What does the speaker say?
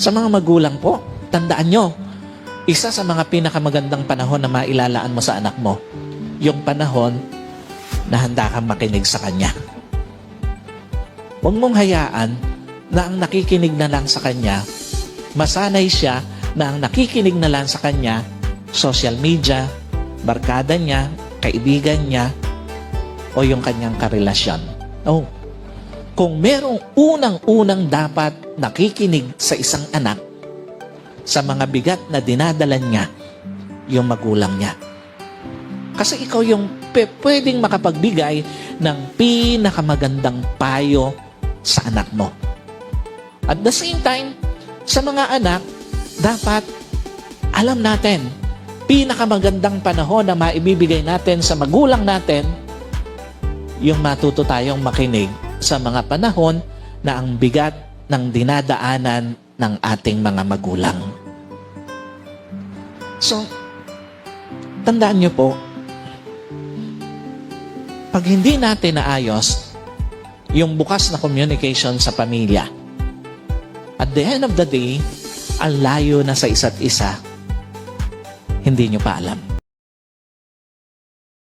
Sa mga magulang po, tandaan nyo, isa sa mga pinakamagandang panahon na mailalaan mo sa anak mo, yung panahon na handa kang makinig sa kanya. Huwag mong hayaan na ang nakikinig na lang sa kanya, masanay siya na ang nakikinig na lang sa kanya, social media, barkada niya, kaibigan niya, o yung kanyang karelasyon. Oh, kung merong unang-unang dapat nakikinig sa isang anak, sa mga bigat na dinadalan niya, yung magulang niya. Kasi ikaw yung pwedeng makapagbigay ng pinakamagandang payo sa anak mo. At the same time, sa mga anak, dapat alam natin, pinakamagandang panahon na maibibigay natin sa magulang natin, yung matuto tayong makinig sa mga panahon na ang bigat ng dinadaanan ng ating mga magulang. So, tandaan niyo po, pag hindi natin naayos yung bukas na communication sa pamilya, at the end of the day, ang layo na sa isa't isa, hindi nyo pa alam.